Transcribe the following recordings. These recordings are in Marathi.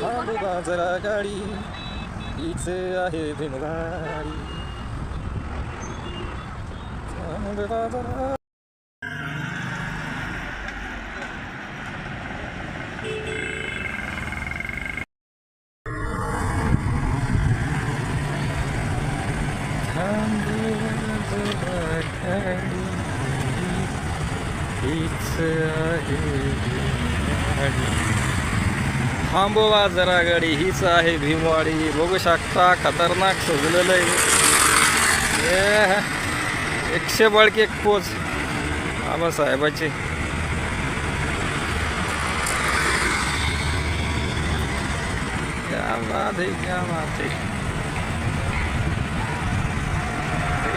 窓がザラガリいつあへぶのがり。窓がずらがり It's a थांबवा जरा गाडी हीच आहे भीमवाडी. बघू शकता खतरनाक सजलेलं आहे एकशे बळकी एक पोच. बाबासाहेबाची क्या बात है क्या बात है.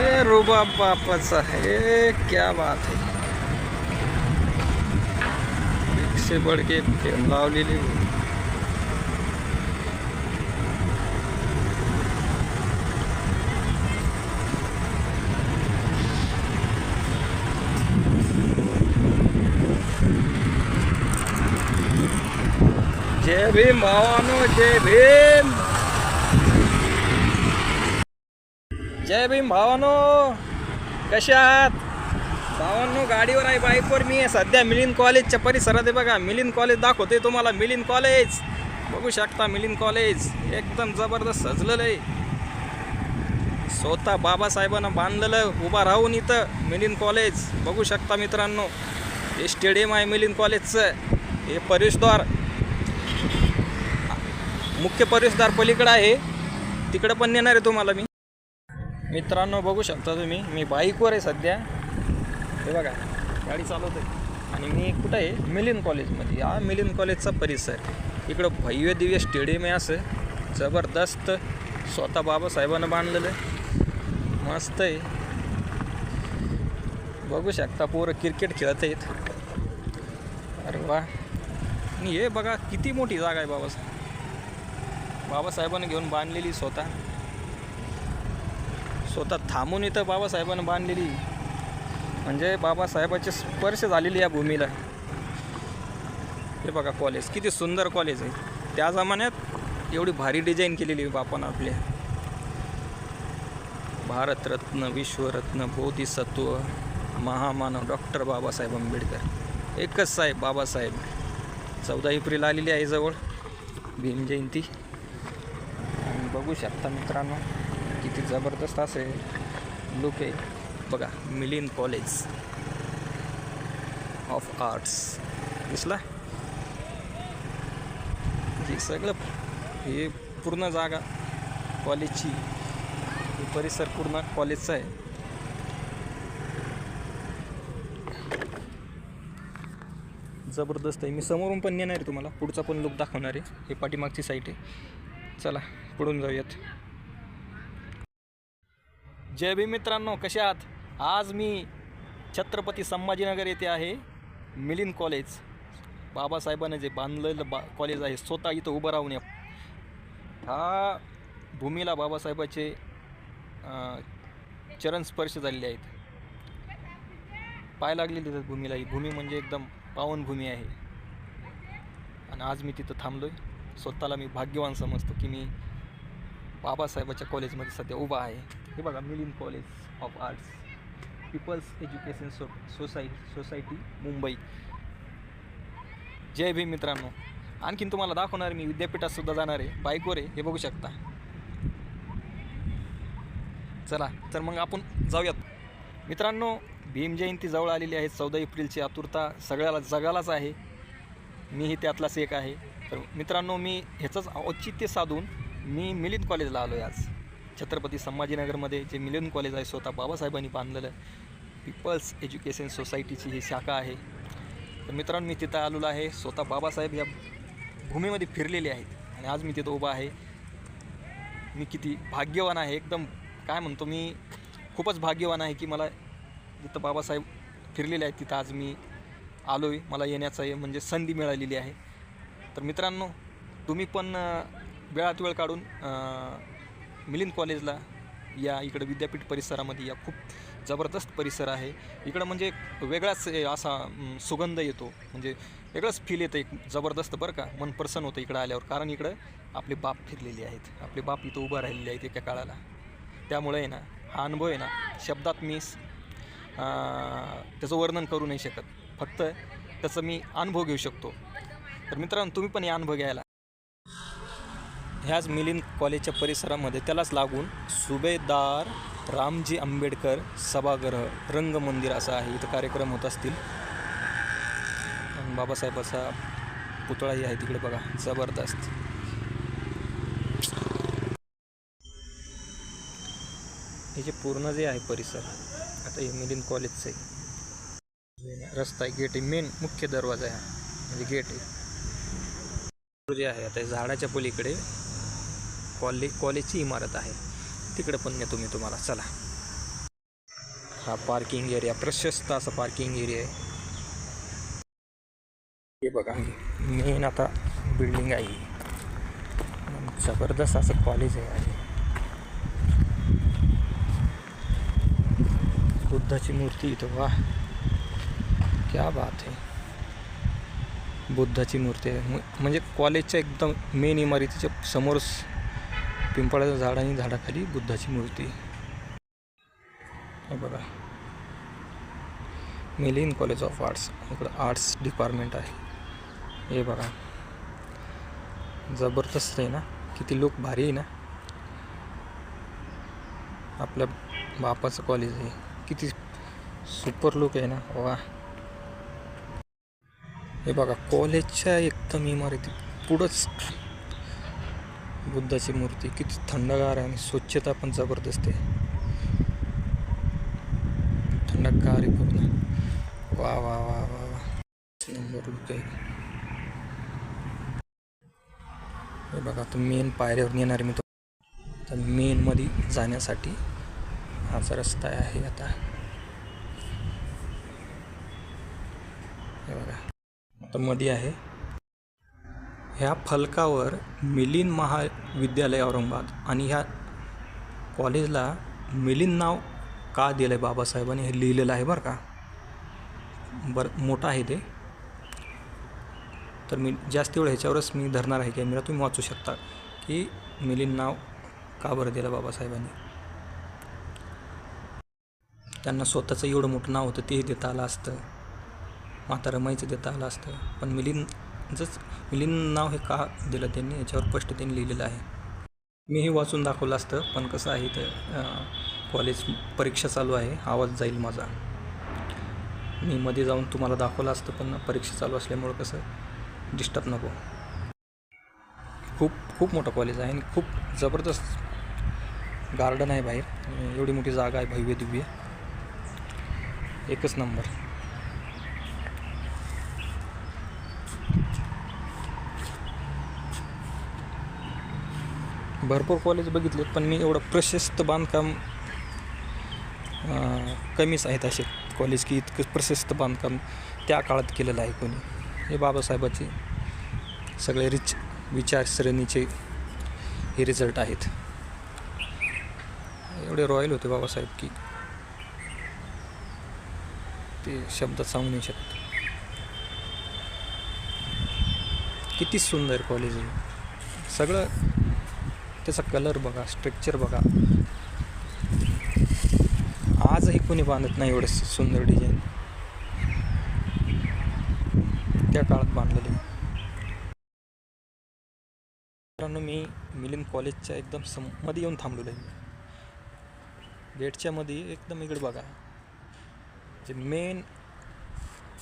ए रुबा बापाचा हे. क्या बात है. एकशे बडके लावलेली. जय भीम भावानो जय भीम। जय भीम भावानो कसे आहात? भावांनो गाडीवर आहे बाईकवर मी आहे सध्या मिलिंद कॉलेजच्या परिसरात आहे बघा. मिलिंद कॉलेज दाखवते तुम्हाला मिलिंद कॉलेज. बघू शकता मिलिंद कॉलेज एकदम जबरदस्त सजलेलं आहे. स्वतः बाबासाहेबांना बांधलेलं उभा राहून इथं मिलिंद कॉलेज. बघू शकता मित्रांनो हे स्टेडियम आहे मिलिंद कॉलेजचं. हे प्रवेशद्वार. मुख्य प्रवेशद्वार पलीकडं आहे. तिकडं पण नेणार आहे तुम्हाला मी. मित्रांनो बघू शकता तुम्ही मी बाईकवर आहे सध्या. हे बघा गाडी चालवते आणि मी कुठं आहे? मिलिंद कॉलेजमध्ये. हा मिलिंद कॉलेजचा परिसर इकडं भव्य दिव्य स्टेडियम आहे असं. जबरदस्त स्वतः बाबासाहेबांना बांधलेलं आहे. मस्त आहे. बघू शकता पोरं क्रिकेट खेळत आहेत. अरे वा. आणि हे बघा किती मोठी जागा आहे बाबासाहेब. बाबासाहेबांनी घेऊन बांधलेली स्वतः. स्वतः थांबून इथं बाबासाहेबांनी बांधलेली. म्हणजे बाबासाहेबाचे स्पर्श झालेली या भूमीला. हे बघा कॉलेज किती सुंदर कॉलेज आहे. त्या जमान्यात एवढी भारी डिझाईन केलेली आहे बापानं आपल्या. भारतरत्न विश्वरत्न बोधिसत्व महामानव डॉक्टर बाबासाहेब आंबेडकर. एकच साहेब बाबासाहेब. चौदा एप्रिल आलेली आहे जवळ. भीम जयंती. बघू शकता मित्रांनो किती जबरदस्त असे लुक आहे. बघा मिलिन कॉलेज ऑफ आर्ट्स दिसला? हे सगळं हे पूर्ण जागा कॉलेजची हे परिसर पूर्ण कॉलेजचा आहे. जबरदस्त आहे. मी समोरून पण नेणार आहे तुम्हाला. पुढचा पण लुक दाखवणार आहे. हे पाठीमागची साईट आहे. चला पुढून जाऊयात. जय भीम मित्रांनो कसे आहात? आज मी छत्रपती संभाजीनगर येथे आहे मिलिंद कॉलेज. बाबासाहेबांनी जे बांधलेलं बा कॉलेज आहे स्वतः इथं उभं राहून या. हा भूमीला बाबासाहेबाचे चरण स्पर्श झालेले आहेत. पाय लागलेले भूमीला. ही भूमी म्हणजे एकदम पावनभूमी आहे. आणि आज मी तिथं थांबलो आहे स्वतःला मी भाग्यवान समजतो की मी बाबासाहेबाच्या कॉलेजमध्ये सध्या उभा आहे. हे बघा Milind college of arts people's education so सोसाय society Mumbai. जय भीम मित्रांनो. आणखीन तुम्हाला दाखवणार मी विद्यापीठात सुद्धा जाणार आहे. बाईकवर आहे हे बघू शकता. चला तर मग आपण जाऊयात. मित्रांनो भीम जयंती जवळ आलेली आहे. चौदा एप्रिलची आतुरता सगळ्याला जगालाच आहे. मीही त्यातलाच एक आहे. तर मित्रांनो मी ह्याचंच औचित्य साधून मी मिलिंद कॉलेजला आलो आहे आज. छत्रपती संभाजीनगरमध्ये जे मिलिंद कॉलेज आहे स्वतः बाबासाहेबांनी बांधलेलं पीपल्स एज्युकेशन सोसायटीची ही शाखा आहे. तर मित्रांनो मी तिथं आलेलो आहे. स्वतः बाबासाहेब या भूमीमध्ये फिरलेले आहेत आणि आज मी तिथं उभा आहे. मी किती भाग्यवान आहे. एकदम काय म्हणतो मी खूपच भाग्यवान आहे की मला जिथं बाबासाहेब फिरलेले आहेत तिथं आज मी आलो आहे मला येण्याचा आहे म्हणजे संधी मिळालेली आहे. तर मित्रांनो तुम्ही पण वेळात वेळ काढून मिलिंद कॉलेजला या इकडं विद्यापीठ परिसरामध्ये या. खूप जबरदस्त परिसर आहे. इकडं म्हणजे एक वेगळाच असा सुगंध येतो. म्हणजे वेगळंच फील येतं एक जबरदस्त बरं का. मन प्रसन्न होतं इकडं आल्यावर. कारण इकडं आपले बाप फिरलेले आहेत. आपले बाप इथं उभं राहिलेले आहेत एका काळाला. त्यामुळे आहे ना हा अनुभव आहे ना शब्दात मी त्याचं वर्णन करू नाही शकत. फक्त त्याचा मी अनुभव घेऊ शकतो. तर मित्रांनो तुम्ही पण हे अनुभव घ्यायला. ह्याच मिलिंद कॉलेजच्या परिसरामध्ये त्यालाच लागून सुभेदार रामजी आंबेडकर सभागृह रंगमंदिर असं आहे. इथं कार्यक्रम होत असतील. बाबासाहेबाचा पुतळाही आहे तिकडे बघा. जबरदस्त. हे जे पूर्ण जे आहे परिसर आता हे मिलिंद कॉलेजचं आहे. रस्ता आहे गेट आहे. मेन मुख्य दरवाजा आहे म्हणजे गेट आहे. जे आहे आता झाडाच्या पलीकडे. कॉलेज कॉलेजची इमारत आहे. तिकडे पण नेतो मी तुम्हाला. चला. हा पार्किंग एरिया प्रशस्त असा पार्किंग एरिया आहे. हे बघा. मेन आता बिल्डिंग आहे. जबरदस्त असं कॉलेज आहे आणि. बुद्धाची मूर्ती इथं वा क्या बात आहे बुद्धाची मूर्ती आहे. म्हणजे कॉलेजच्या एकदम मेन इमारतीच्या समोरच पिंपळाचं झाड आणि झाडाखाली बुद्धाची मूर्ती. हे बघा. Milind college of arts. इकडं आर्ट्स डिपार्टमेंट आहे. हे बघा. जबरदस्त आहे ना. किती लोक भारी आहे ना. आपल्या बापाचं कॉलेज आहे. किती सुपर लुक आहे ना. वा हे बघा कॉलेजच्या एकदम इमारती पुढंच बुद्धाची मूर्ती किती थंडगार आहे आणि स्वच्छता पण जबरदस्त आहे. थंडगार आहे पूर्ण. वा वा वा वा वा. नंबर हे बघा तो मेन पायऱ्यावर येणार मी तो तर मेनमध्ये जाण्यासाठी हाचा रस्ता आहे आता. हे बघा. मध्ये आहे. ह्या फलकावर मिलिंद महाविद्यालय औरंगाबाद आणि ह्या कॉलेजला मिलिंद नाव का दिलं आहे बाबासाहेबांनी हे लिहिलेलं आहे बरं का? बरं मोठं आहे ते. तर मी जास्त वेळ ह्याच्यावरच मी धरणार आहे कॅमेरा तुम्ही वाचू शकता की मिलिंद नाव का बरं दिलं बाबासाहेबांनी? त्यांना स्वतःचं एवढं मोठं नाव होतं तेही देता आलं असतं. माता रमाईचं देता आलं असतं. पण मिलिंदच मिलिंद नाव हे का दिलं त्यांनी? याच्यावर स्पष्ट त्यांनी लिहिलेलं आहे. मीही वाचून दाखवलं असतं पण कसं आहे तर कॉलेज परीक्षा चालू आहे. आवाज जाईल माझा. मी मध्ये जाऊन तुम्हाला दाखवलं असतं पण परीक्षा चालू असल्यामुळं कसं डिस्टर्ब नको. खूप खूप मोठं कॉलेज आहे आणि खूप जबरदस्त गार्डन आहे बाहेर. एवढी मोठी जागा आहे भव्य दिव्य. एकच नंबर भरपूर कॉलेज बघितलेत पण मी एवढं प्रशस्त बांधकाम कमीच आहेत असे कॉलेज की इतकं प्रशस्त बांधकाम त्या काळात केलेलं आहे कोणी. हे बाबासाहेबाचे सगळे रिच विचारसरणीचे हे रिझल्ट आहेत. एवढे रॉयल होते बाबासाहेब की ते शब्दात सांगू नाही शकत. किती सुंदर कॉलेज आहे. सगळं त्याचा कलर बघा स्ट्रक्चर बघा. आजही कोणी बांधत नाही एवढं सुंदर डिझाईन त्या काळात बांधलेले. मित्रांनो मी मिलिंद कॉलेजच्या एकदम सममध्ये येऊन थांबलेलो आहे. गेटच्या मध्ये एकदम इकडे बघा. जे मेन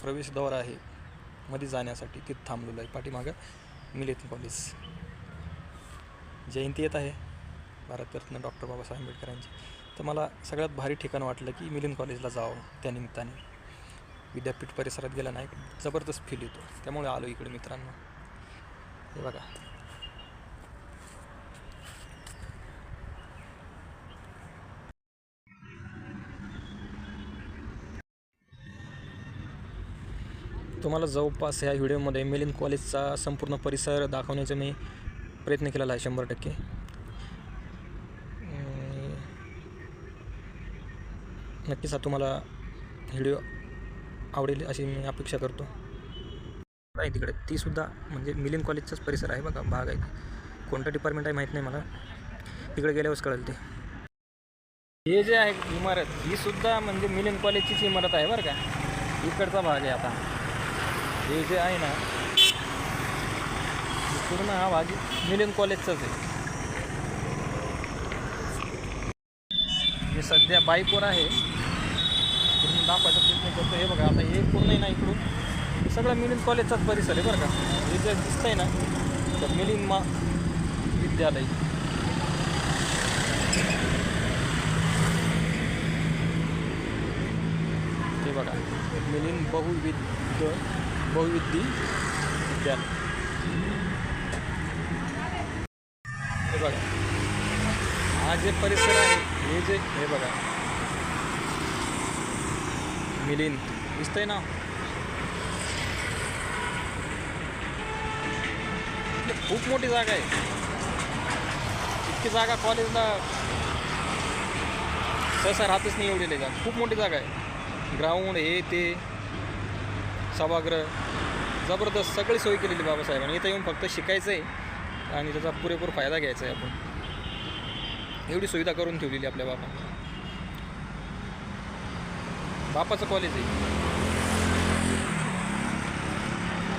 प्रवेशद्वार आहे मध्ये जाण्यासाठी तिथं थांबलेलो आहे. पाठीमागं मिलिंद कॉलेज. जयंती येत आहे. भारतरत्न डॉक्टर बाबासाहेब आंबेडकरांची. तर मला सगळ्यात भारी ठिकाण वाटलं की मिलिंद कॉलेजला जावं त्यानिमित्ताने विद्यापीठ परिसरात गेला नाही जबरदस्त फील येतो. त्यामुळे आलो इकडे मित्रांनो. हे बघा. तुम्हाला जवळपास ह्या व्हिडिओमध्ये मिलिंद कॉलेजचा संपूर्ण परिसर दाखवण्याचा मी प्रयत्न केलेला आहे शंभर टक्के. नक्कीच हा तुम्हाला व्हिडिओ आवडेल अशी मी अपेक्षा करतो. आहे तिकडे. तीसुद्धा म्हणजे मिलिन कॉलेजचाच परिसर आहे बघा भाग आहे. कोणतं डिपार्टमेंट आहे माहीत नाही मला. तिकडे गेल्यावरच कळेल ते. हे जे आहे इमारत ही सुद्धा म्हणजे मिलिन कॉलेजचीच इमारत आहे बरं का. इकडचा भाग आहे आता. हे जे आहे ना पूर्ण हा भाग मिलिंद कॉलेजचाच आहे. हे सध्या बाईकवर आहे. पूर्ण दाखवायचा प्रयत्न करतो हे बघा आता हे पूर्ण आहे ना इकडून. सगळं मिलिंद कॉलेजचाच परिसर आहे बरं का. हे जे दिसतंय ना तर मिलिंद मा विद्यालय. ते बघा मिलिंद बहुविद्य बहुविधी विद्यालय. बघा. हा जे परिसर आहे हे जे हे बघा. मिलिंद दिसतंय ना? खूप मोठी जागा आहे. इतकी जागा कॉलेजला सहसा राहतच नाही एवढी जागा खूप मोठी जागा आहे. ग्राउंड हे ते सभागृह जबरदस्त सगळी सोय केलेली बाबासाहेबांनी. इथं येऊन फक्त शिकायचं आहे आणि त्याचा पुरेपूर फायदा घ्यायचा आहे आपण. एवढी सुविधा करून ठेवलेली आपल्या बापा. बापाचं कॉलेज आहे.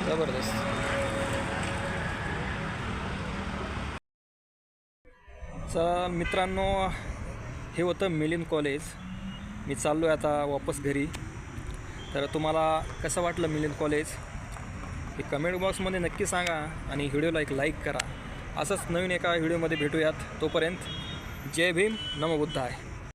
जबरदस्त. तर मित्रांनो हे होतं मिलिंद कॉलेज मी चाललो आहे आता वापस घरी. तर तुम्हाला कसं वाटलं मिलिंद कॉलेज हे कमेंट बॉक्समध्ये नक्की सांगा आणि व्हिडिओला एक लाईक करा. असंच नवीन एका व्हिडिओमध्ये भेटूयात तोपर्यंत जय भीम नमो आहे